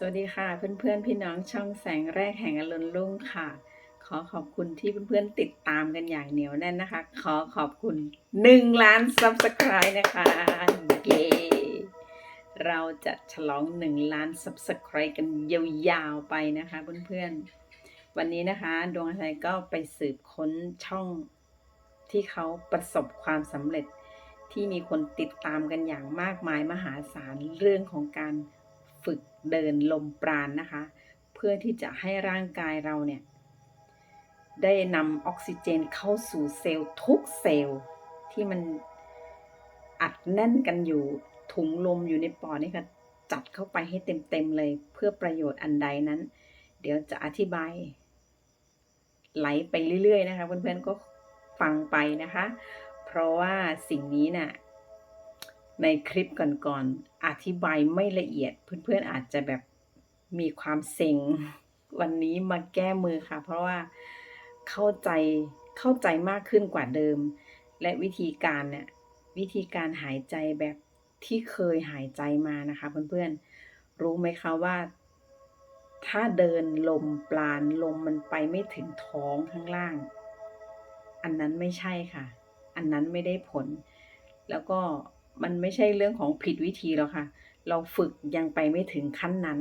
สวัสดีค่ะเพื่อนๆ พี่น้องช่องแสงแรกแห่งอรุณรุ่งค่ะ ขอขอบคุณที่เพื่อนๆติดตามกันอย่างเหนียวแน่นนะคะ ขอขอบคุณ1ล้าน Subscribe นะคะเย้เราจะฉลอง1ล้าน Subscribe กันยาวๆไปนะคะเพื่อนๆ วันนี้นะคะ ดวงใจก็ไปสืบค้นช่องที่เขาประสบความสำเร็จที่มีคนติดตามกันอย่างมากมายมหาศาลเรื่องของการ ฝึกเดินลมปราณนนะคะ เพื่อที่จะให้ร่างกายเราเนี่ย ได้นำออกซิเจนเข้าสู่เซลล์ทุกเซลล์ที่มันอัดแน่นกันอยู่ถุงลมอยู่ในปอดนี่ค่ะจัดเข้าไปให้เต็ม ๆ เลยเพื่อประโยชน์อันใดนั้น เดี๋ยวจะอธิบาย ไหลไปเรื่อย ๆ นะคะ เพื่อน ๆ ก็ฟังไปนะคะ เพราะว่าสิ่งนี้น่ะ ในคลิปก่อนๆอธิบายไม่ละเอียด เพื่อนๆอาจจะแบบมีความเซ็งวันนี้มาแก้มือค่ะ เพราะว่าเข้าใจเข้าใจมากขึ้นกว่าเดิม และวิธีการเนี่ยวิธีการหายใจแบบที่เคยหายใจมานะคะ เพื่อนๆรู้ไหมคะว่า ถ้าเดินลมปราณลมมันไปไม่ถึงท้องข้างล่าง อันนั้นไม่ใช่ค่ะ อันนั้นไม่ได้ผล แล้วก็ มันไม่ใช่เรื่องของผิดวิธีหรอกค่ะ เราฝึกยังไปไม่ถึงขั้นนั้น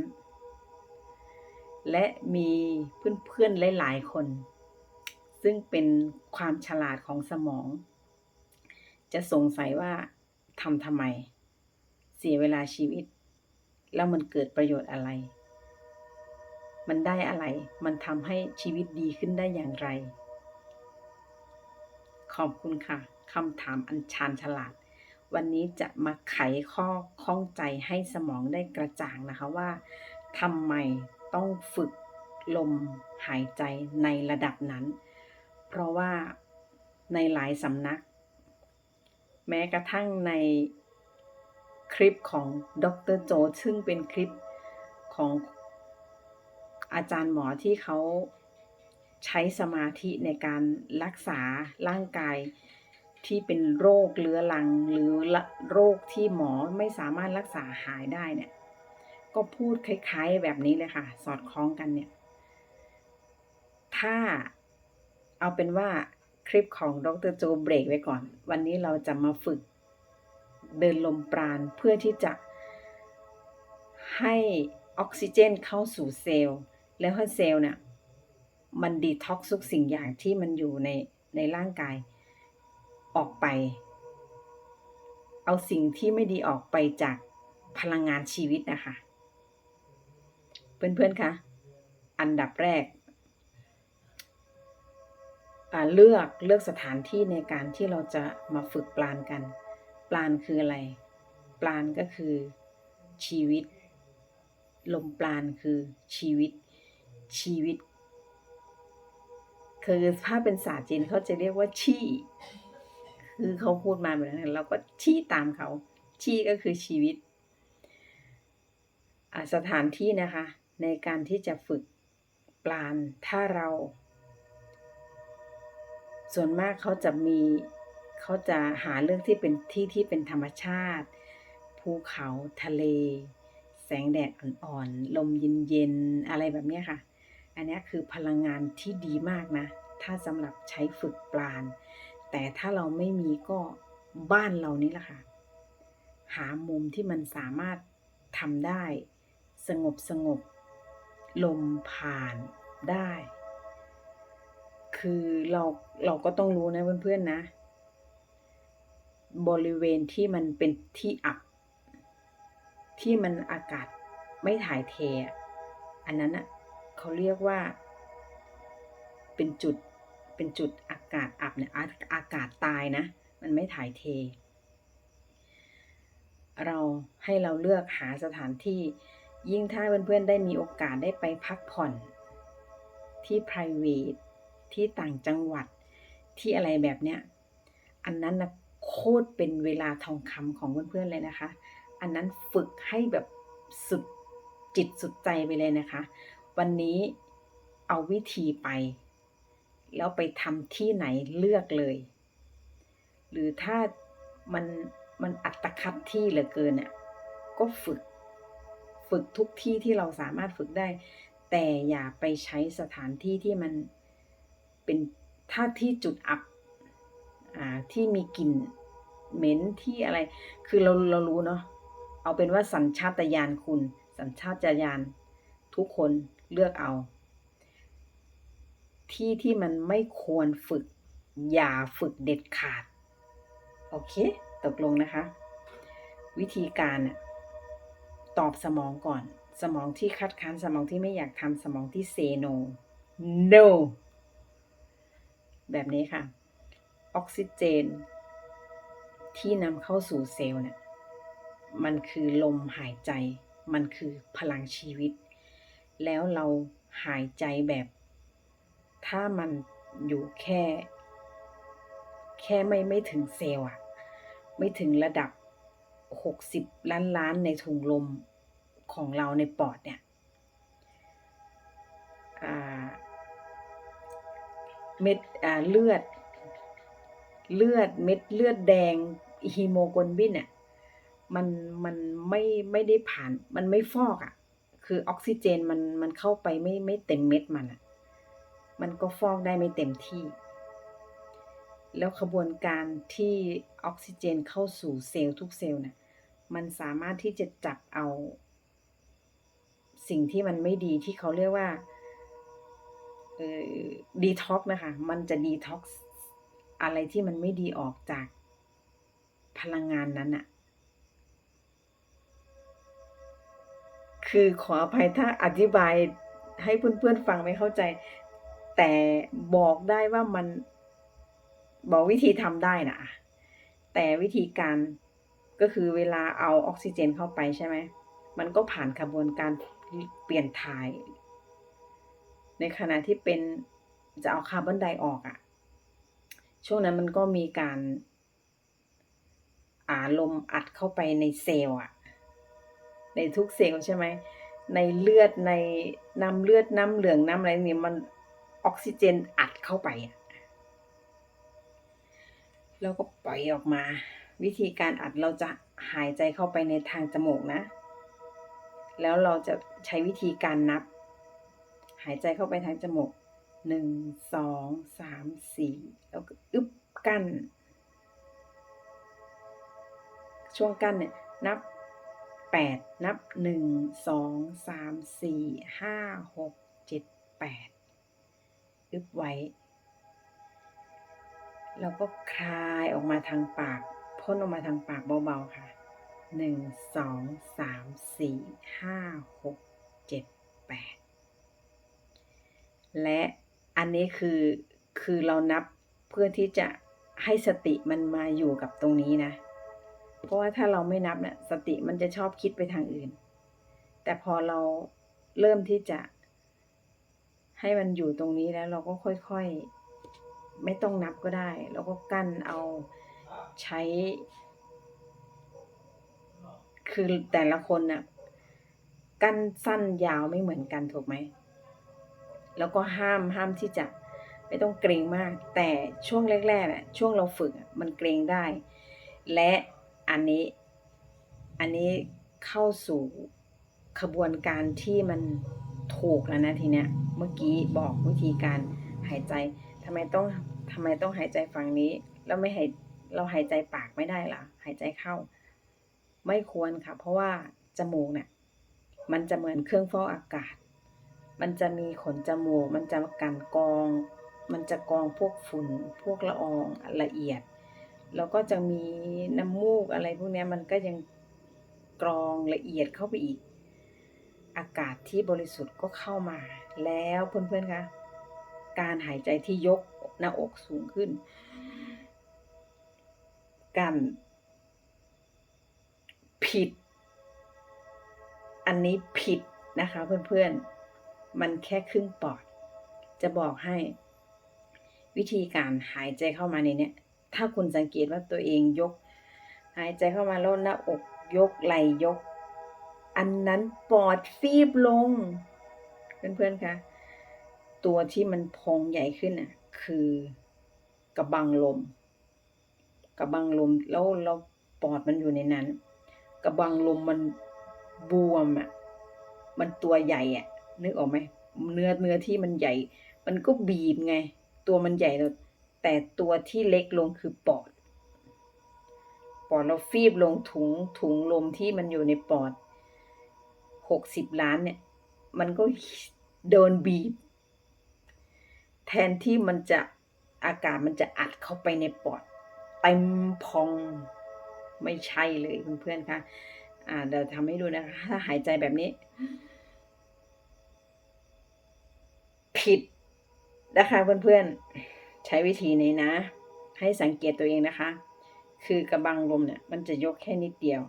และมีเพื่อนๆหลายๆคน ซึ่งเป็นความฉลาดของสมอง จะสงสัยว่าทำทำไม เสียเวลาชีวิต แล้วมันเกิดประโยชน์อะไร มันได้อะไร มันทำให้ชีวิตดีขึ้นได้อย่างไร ขอบคุณค่ะคำถามอันชาญฉลาด วันนี้จะมาไขข้อข้องใจให้สมองได้กระจ่างนะคะว่าทำไมต้องฝึกลมหายใจในระดับนั้น เพราะว่าในหลายสำนัก แม้กระทั่งในคลิปของดรโจ ซึ่งเป็นคลิปของอาจารย์หมอที่เขาใช้สมาธิในการรักษาร่างกาย ที่เป็นโรคเรื้อรังหรือโรคที่หมอไม่สามารถรักษาหายได้เนี่ย ก็พูดคล้ายๆแบบนี้เลยค่ะ สอดคล้องกันเนี่ย ถ้าเอาเป็นว่าคลิปของดรโจเบรกไว้ก่อน วันนี้เราจะมาฝึกเดินลมปราณเพื่อที่จะให้ออกซิเจนเข้าสู่เซลล์ แล้วให้เซลล์เนี่ยมันดีท็อกซ์ทุกสิ่งอย่างที่มันอยู่ในในร่างกาย ออกไป เอาสิ่งที่ไม่ดีออกไปจากพลังงานชีวิตนะคะ เพื่อนๆคะอันดับแรกเลือกเลือกสถานที่ในการที่เราจะมาฝึกปลานกัน ปลานคืออะไร ปลานก็คือชีวิต ลมปลานคือชีวิต ชีวิต คือถ้าเป็นศาสตร์จีนเขาจะเรียกว่าชี่ คือเขาพูดมาแบบนั้นเราก็ชี้ตามเขาชี้ก็คือชีวิตสถานที่นะคะ ในการที่จะฝึกปลานถ้าเรา ส่วนมากเขาจะมีเขาจะหาเรื่องที่เป็นที่ที่เป็นธรรมชาติ ภูเขาทะเล แสงแดดอ่อนๆ ลมเย็นๆ อะไรแบบนี้ค่ะ อันนี้คือพลังงานที่ดีมากนะ ถ้าสำหรับใช้ฝึกปลาน แต่ถ้าเราไม่มีก็บ้านเรานี่แหละค่ะ หามุมที่มันสามารถทำได้ สงบสงบ ลมผ่านได้ คือเราเราก็ต้องรู้นะเพื่อนๆนะ บริเวณที่มันเป็นที่อับ ที่มันอากาศไม่ถ่ายเท อันนั้นอะเขาเรียกว่า เป็นจุด เป็นจุดอากาศอับเนี่ยอากาศตายนะ มันไม่ถ่ายเท เราให้เราเลือกหาสถานที่ยิ่งถ้าเพื่อนๆได้มีโอกาสได้ไปพักผ่อน ที่ private ที่ต่างจังหวัดที่อะไรแบบเนี้ย อันนั้นนะโคตรเป็นเวลาทองคำของเพื่อนๆเลยนะคะ อันนั้นฝึกให้แบบสุดจิตสุดใจไปเลยนะคะ วันนี้เอาวิธีไป แล้วไปทำที่ไหนเลือกเลย หรือถ้ามันมันอัตคัดที่เหลือเกินเนี่ยก็ฝึก ฝึกทุกที่ที่เราสามารถฝึกได้ แต่อย่าไปใช้สถานที่ที่มันเป็นถ้าที่จุดอับอ่าที่มีกลิ่นเหม็นที่อะไร คือเราเรารู้เนาะเอาเป็นว่าสัญชาตญาณคุณ สัญชาตญาณทุกคนเลือกเอา ที่ที่มันไม่ควรฝึก อย่าฝึกเด็ดขาด โอเค ตกลงนะคะ วิธีการตอบสมองก่อน สมองที่คัดค้านสมองที่ไม่อยากทำสมองที่ say no no แบบนี้ค่ะ ออกซิเจน ที่นำเข้าสู่เซลล์เนี่ยมันคือลมหายใจ มันคือพลังชีวิต แล้วเราหายใจแบบ ถ้ามันอยู่แค่ แค่ไม่ไม่ถึงเซลล์อะไม่ถึงระดับ60ล้านล้านในถุงลมของเราในปอดเนี่ยเม็ดเลือด เลือดเม็ดเลือดแดงฮีโมโกลบินเนี่ยมันมันไม่ไม่ได้ผ่าน มันไม่ฟอกอะ่ะ คือออกซิเจนมันมันเข้าไปไม่ไม่เต็มเม็ดมันอะ่ะ มันก็ฟอกได้ไม่เต็มที่ แล้วขบวนการที่ออกซิเจนเข้าสู่เซลล์ทุกเซลล์นี่ยมันสามารถที่จะจับเอา สิ่งที่มันไม่ดีที่เขาเรียกว่าเออดีท็อกนะคะ มันจะดีท็อกอะไรที่มันไม่ดีออกจากพลังงานนั้นอะคือขออภัยถ้าอธิบายให้เพื่อนๆฟังไม่เข้าใจ แต่บอกได้ว่ามันบอกวิธีทำได้นะแต่วิธีการก็คือเวลาเอาออกซิเจนเข้าไปใช่ไหม มันก็ผ่านกระบวนการเปลี่ยนถ่าย ในขณะที่เป็นจะเอาคาร์บอนไดออกอะ่ะ ช่วงนั้นมันก็มีการอาลมอัดเข้าไปในเซลล์อะในทุกเซลล์ใช่ไหม ในเลือดในน้ำเลือดน้ำเหลืองน้ำอะไรนี่มัน ออกซิเจนอัดเข้าไปแล้วก็ปล่อยออกมา วิธีการอัดเราจะหายใจเข้าไปในทางจมูกนะ แล้วเราจะใช้วิธีการนับ หายใจเข้าไปทางจมูกหนึ่งสองสามสี่แล้วก็อึบกั้น ช่วงกั้นเนี่ยนับแปดนับหนึ่งสองสามสี่ห้าหกเจ็ดแปด อึบไว้ แล้วก็คลายออกมาทางปาก พ่นออกมาทางปากเบาๆค่ะหนึ่งสองสามสี่ห้าหกเจ็ดแปดและอันนี้คือคือเรานับเพื่อที่จะให้สติมันมาอยู่กับตรงนี้นะ เพราะว่าถ้าเราไม่นับเนี่ยสติมันจะชอบคิดไปทางอื่น แต่พอเราเริ่มที่จะ ให้มันอยู่ตรงนี้แล้วเราก็ค่อยๆ ไม่ต้องนับก็ได้ เราก็กั้นเอาใช้ คือแต่ละคนน่ะ กั้นสั้นยาวไม่เหมือนกันถูกไหม แล้วก็ห้ามห้ามที่จะไม่ต้องเกรงมาก แต่ช่วงแรกๆน่ะช่วงเราฝึกมันเกรงได้ และอันนี้อันนี้เข้าสู่ขบวนการที่มัน ถูกแล้วนะทีเนี้ย เมื่อกี้บอกวิธีการหายใจทำไมต้องทำไมต้องหายใจฝั่งนี้ แล้วไม่หายเราหายใจปากไม่ได้ล่ะ หายใจเข้า ไม่ควรค่ะ เพราะว่าจมูกเนี่ยมันจะเหมือนเครื่องฟอกอากาศ มันจะมีขนจมูก มันจะกันกอง มันจะกองพวกฝุ่น พวกละอองละเอียด แล้วก็จะมีน้ำมูกอะไรพวกนี้มันก็ยังกรองละเอียดเข้าไปอีก อากาศที่บริสุทธิ์ก็เข้ามา แล้วเพื่อนๆคะการหายใจที่ยกหน้าอกสูงขึ้นกันผิด อันนี้ผิดนะคะเพื่อนๆ มันแค่ครึ่งปอด จะบอกให้วิธีการหายใจเข้ามาในเนี้ยถ้าคุณสังเกตว่าตัวเองยก หายใจเข้ามาแล้วหน้าอกยกไหลยก อันนั้นปอดฟีบลง เพื่อนๆคะตัวที่มันพองใหญ่ขึ้นน่ะ คือกระบังลม กระบังลมแล้วเราปอดมันอยู่ในนั้น กระบังลมมันบวมอะมันตัวใหญ่อะนึกออกไหมเนื้อเนื้อที่มันใหญ่ มันก็บีบไง ตัวมันใหญ่แล้วแต่ตัวที่เล็กลงคือปอด ปอดเราฟีบลงถุงถุงลมที่มันอยู่ในปอด หกสิบล้านเนี่ย มันก็โดนบีบ แทนที่มันจะอากาศมันจะอัดเข้าไปในปอดเต็มพองไม่ใช่เลยเพื่อนๆคะอ่าเดี๋ยวทำให้ดูนะคะ ถ้าหายใจแบบนี้ ผิดนะคะเพื่อนๆ ใช้วิธีนี้นะ ให้สังเกตตัวเองนะคะ คือกระบังลมเนี่ย มันจะยกแค่นิดเดียว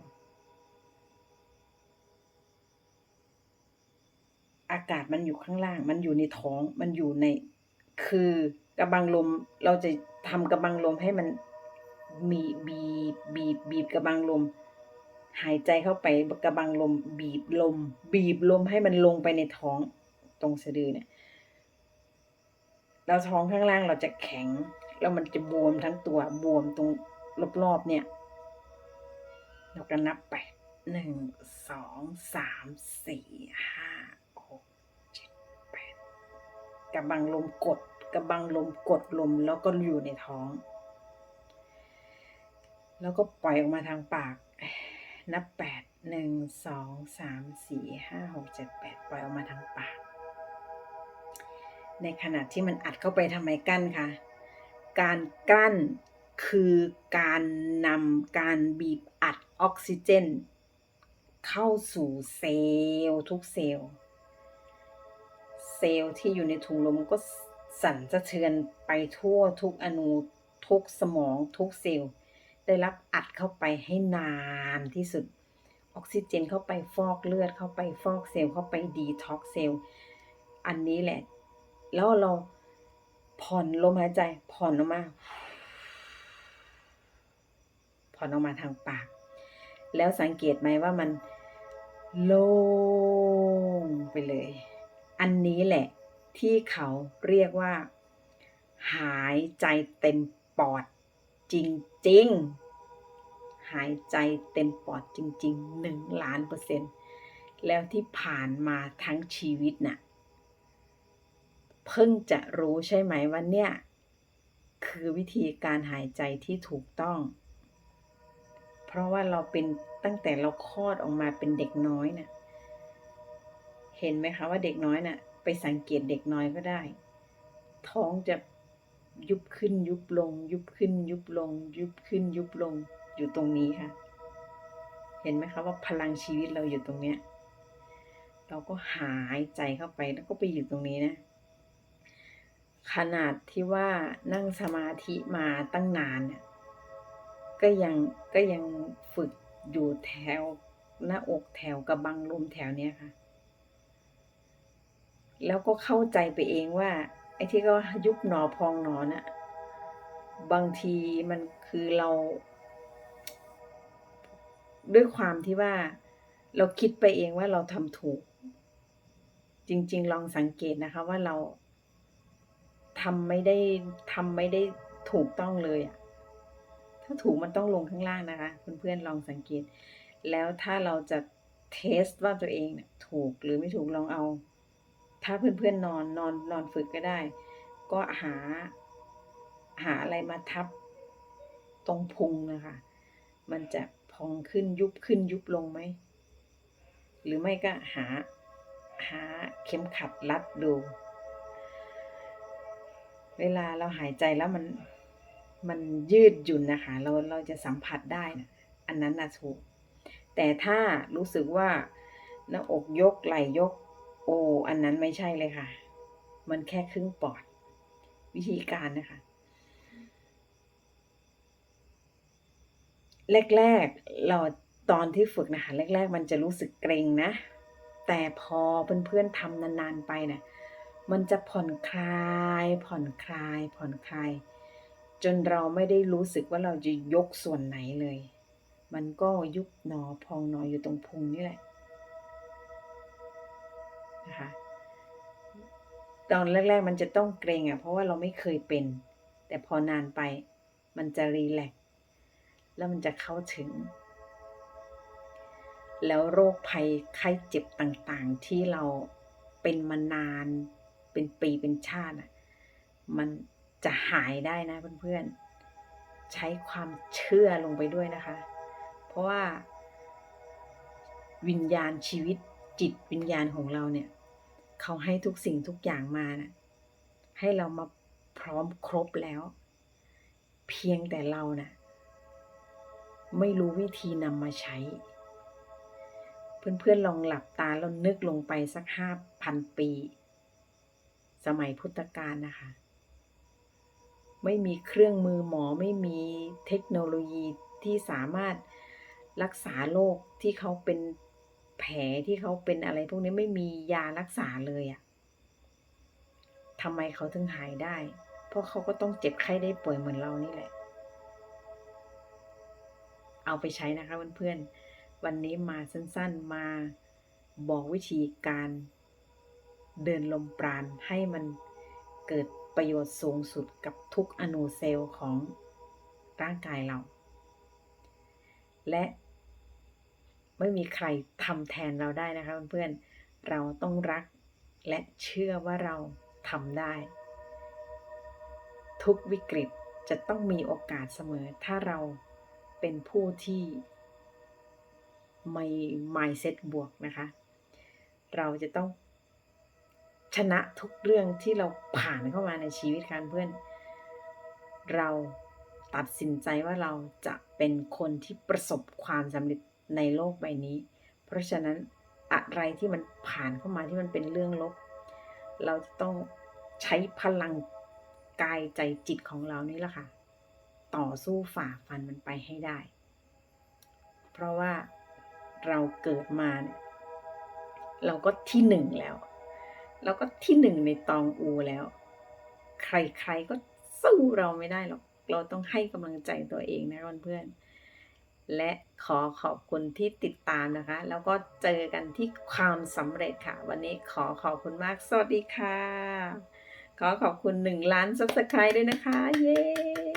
อากาศมันอยู่ข้างล่าง มันอยู่ในท้องมันอยู่ใน คือกระบังลมเราจะทำกระบังลมให้มันมีบีบบีบบีบกระบังลม หายใจเข้าไปกระบังลม บีบลม บีบลมให้มันลงไปในท้องตรงสะดือเนี่ยแล้วท้องข้างล่างเราจะแข็ง แล้วมันจะบวมทั้งตัวบวมตรงรอบๆเนี่ย เราก็นับไปหนึ่งสองสามสี่ห้า กระบังลมกดกระบังลมกดลมแล้วก็อยู่ในท้อง แล้วก็ปล่อยออกมาทางปาก นับแปดหนึ่งสองสามสี่ห้าหกเจ็ดแปดปล่อยออกมาทางปาก ในขณะที่มันอัดเข้าไปทำไมกั้นคะการกั้นคือการนำการบีบอัดออกซิเจน เข้าสู่เซลล์ทุกเซลล์ เซลล์ที่อยู่ในถุงลมก็สั่นสะเทือนไปทั่วทุกอนูทุกสมองทุกเซลล์ ได้รับอัดเข้าไปให้นานที่สุด ออกซิเจนเข้าไปฟอกเลือดเข้าไปฟอกเซลล์เข้าไปดีท็อกเซลล์ อันนี้แหละ แล้วเราผ่อนลมหายใจผ่อนออกมา ผ่อนออกมาทางปาก แล้วสังเกตไหมว่ามันโล่งไปเลย อันนี้แหละที่เขาเรียกว่า หายใจเต็มปอดจริง ๆ หายใจเต็มปอดจริงๆหนึ่งล้านเปอร์เซ็นต์แล้วที่ผ่านมาทั้งชีวิตน่ะเพิ่งจะรู้ใช่ไหมว่าเนี่ย คือวิธีการหายใจที่ถูกต้อง เพราะว่าเราเป็นตั้งแต่เราคลอดออกมาเป็นเด็กน้อยน่ะ เห็นไหมคะว่าเด็กน้อยน่ะ ไปสังเกตเด็กน้อยก็ได้ ท้องจะยุบขึ้นยุบลง ยุบขึ้น ยุบลง ยุบขึ้น ยุบลงอยู่ตรงนี้ค่ะ เห็นไหมคะว่าพลังชีวิตเราอยู่ตรงเนี้ยเราก็หายใจเข้าไปแล้วก็ไปอยู่ตรงนี้นะ ขนาดที่ว่านั่งสมาธิมาตั้งนานเนี่ยก็ยังก็ยังฝึกอยู่แถวหน้าอกแถวกระบังลมแถวเนี้ยค่ะ แล้วก็เข้าใจไปเองว่าไอ้ที่ก็ยุบหนอพองหนอน่ะบางทีมันคือเรา ด้วยความที่ว่า เราคิดไปเองว่าเราทำถูก จริง ๆ ลองสังเกตนะคะว่าเราทำไม่ได้ทำไม่ได้ถูกต้องเลยอะถ้าถูกมันต้องลงข้างล่างนะคะเพื่อนๆลองสังเกต แล้วถ้าเราจะเทสว่าตัวเองเนี่ยถูกหรือไม่ถูกลองเอา ถ้าเพื่อนๆนอนนอนนอนฝึกก็ได้ ก็หาหาอะไรมาทับตรงพุงนะคะ มันจะพองขึ้นยุบขึ้นยุบลงไหม หรือไม่ก็หาหาเข็มขัดรัดดู เวลาเราหายใจแล้วมันมันยืดหยุ่นนะคะ เราเราจะสัมผัสได้นะอันนั้นนะถูก แต่ถ้ารู้สึกว่าหน้าอกยกไหล่ยก โอ้อันนั้นไม่ใช่เลยค่ะ มันแค่ครึ่งปอด วิธีการนะคะ แรกๆเราตอนที่ฝึกนะคะ แรก ๆ มันจะรู้สึกเกรงนะ แต่พอเพื่อนๆทำนานๆไปเนะ่ะมันจะผ่อนคลาย ผ่อนคลาย ผ่อนคลาย จนเราไม่ได้รู้สึกว่าเราจะยกส่วนไหนเลย มันก็ยุบหนอพองหนออยู่ตรงพุงนี่แหละ นะคะ ตอนแรก ๆ มันจะต้องเกรงอะ่ะ เพราะว่าเราไม่เคยเป็น แต่พอนานไป มันจะรีแลกซ์แล้วมันจะเข้าถึง แล้วโรคภัยไข้เจ็บต่างๆ ที่เราเป็นมานาน เป็นปีเป็นชาติอะมันจะหายได้นะเพื่อนๆ ใช้ความเชื่อลงไปด้วยนะคะ เพราะว่าวิญญาณชีวิตจิตวิญญาณของเราเนี่ย เขาให้ทุกสิ่งทุกอย่างมานะให้เรามาพร้อมครบแล้ว เพียงแต่เรานะ่ะ ไม่รู้วิธีนำมาใช้ เพื่อนๆลองหลับตาแล้วนึกลงไปสักห้าพันปี สมัยพุทธกาลนะคะ ไม่มีเครื่องมือหมอไม่มีเทคโนโลยีที่สามารถรักษาโรคที่เขาเป็น แผลที่เขาเป็นอะไรพวกนี้ไม่มียารักษาเลยอะทำไมเขาถึงหายได้ เพราะเขาก็ต้องเจ็บไข้ได้ป่วยเหมือนเรานี่แหละ เอาไปใช้นะคะเพื่อนๆ วันนี้มาสั้นๆ มาบอกวิธีการเดินลมปราณให้มันเกิดประโยชน์สูงสุดกับทุกอนูเซลล์ของร่างกายเรา และ ไม่มีใครทำแทนเราได้นะคะเพื่อนๆเราต้องรักและเชื่อว่าเราทำได้ ทุกวิกฤตจะต้องมีโอกาสเสมอ ถ้าเราเป็นผู้ที่ไม่ mindset บวกนะคะ เราจะต้องชนะทุกเรื่องที่เราผ่านเข้ามาในชีวิตค่ะเพื่อน เราตัดสินใจว่าเราจะเป็นคนที่ประสบความสำเร็จ ในโลกใบนี้ เพราะฉะนั้นอะไรที่มันผ่านเข้ามาที่มันเป็นเรื่องลบ เราจะต้องใช้พลังกายใจจิตของเรานี่แหละค่ะ ต่อสู้ฝ่าฟันมันไปให้ได้ เพราะว่าเราเกิดมาเนี่ยเราก็ที่หนึ่งแล้ว เราก็ที่หนึ่งในตองอูแล้ว ใครๆก็สู้เราไม่ได้หรอก เราต้องให้กำลังใจตัวเองนะเพื่อนๆ และขอขอบคุณที่ติดตามนะคะ แล้วก็เจอกันที่ความสำเร็จค่ะ วันนี้ขอขอบคุณมาก สวัสดีค่ะ ขอขอบคุณหนึ่งล้านซับสไครต์ด้วยนะคะ เย้